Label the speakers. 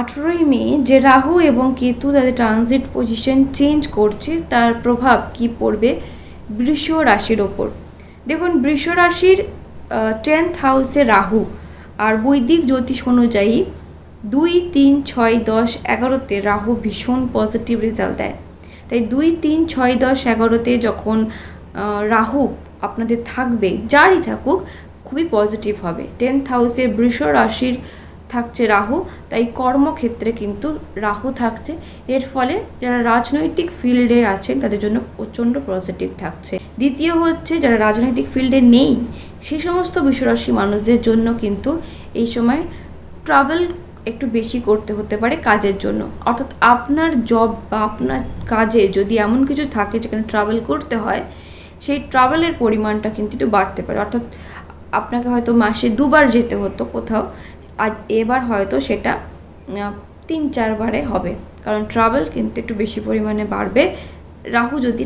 Speaker 1: আঠেরোই মে যে রাহু এবং কেতু তাদের ট্রানজিট পজিশন চেঞ্জ করছে, তার প্রভাব কি পড়বে বৃষ রাশির ওপর? দেখুন, বৃষ রাশির টেন্থ হাউসে রাহু আর বৈদিক জ্যোতিষ অনুযায়ী দুই, তিন, ছয়, দশ, এগারোতে রাহু ভীষণ পজিটিভ রেজাল্ট দেয়। তাই দুই, তিন, ছয়, দশ, এগারোতে যখন রাহু আপনাদের থাকবে, যারই থাকুক, খুবই পজিটিভ হবে। টেন্থ হাউসে বৃষ রাশির থাকছে রাহু, তাই কর্মক্ষেত্রে কিন্তু রাহু থাকছে। এর ফলে যারা রাজনৈতিক ফিল্ডে আছেন, তাদের জন্য প্রচণ্ড পজিটিভ থাকছে। দ্বিতীয় হচ্ছে, যারা রাজনৈতিক ফিল্ডে নেই সেই সমস্ত বিশ্বরাশি মানুষদের জন্য কিন্তু এই সময় ট্রাভেল একটু বেশি করতে হতে পারে কাজের জন্য। অর্থাৎ আপনার জব বা আপনার কাজে যদি এমন কিছু থাকে যেখানে ট্রাভেল করতে হয়, সেই ট্রাভেলের পরিমাণটা কিন্তু একটু বাড়তে পারে। অর্থাৎ আপনাকে হয়তো মাসে দুবার যেতে হতো কোথাও আজ এবার হয়তো সেটা তিন চারবারে হবে। কারণ ট্রাভেল কিন্তু একটু বেশি পরিমাণে বাড়বে। রাহু যদি